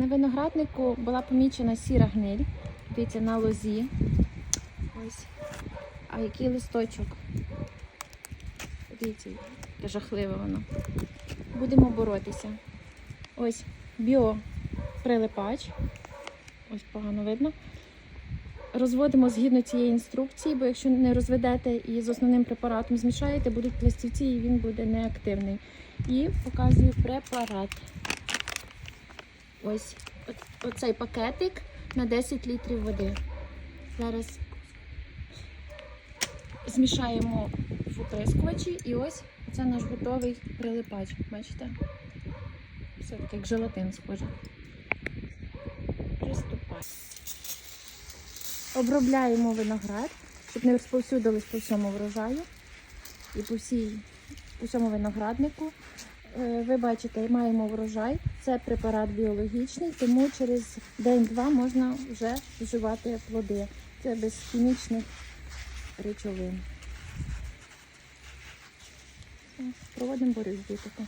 На винограднику була помічена сіра гниль. Дивіться, на лозі. Ось. А який листочок? Дивіться, жахливе воно. Будемо боротися. Ось біоприлипач. Ось погано видно. Розводимо згідно цієї інструкції, бо якщо не розведете і з основним препаратом змішаєте, будуть пластівці і він буде неактивний. І показую препарат. Ось оцей пакетик на 10 літрів води. Зараз змішаємо в оприскувачі і ось це наш готовий прилипач. Бачите? Все таки як желатин схоже. Приступай. Обробляємо виноград, щоб не розповсюдились по всьому врожаю і по всій по всьому винограднику. Е, Ви бачите, маємо врожай. Це препарат біологічний, тому через день-два можна вже вживати плоди. Це без хімічних речовин. Проводимо боротьбу таку.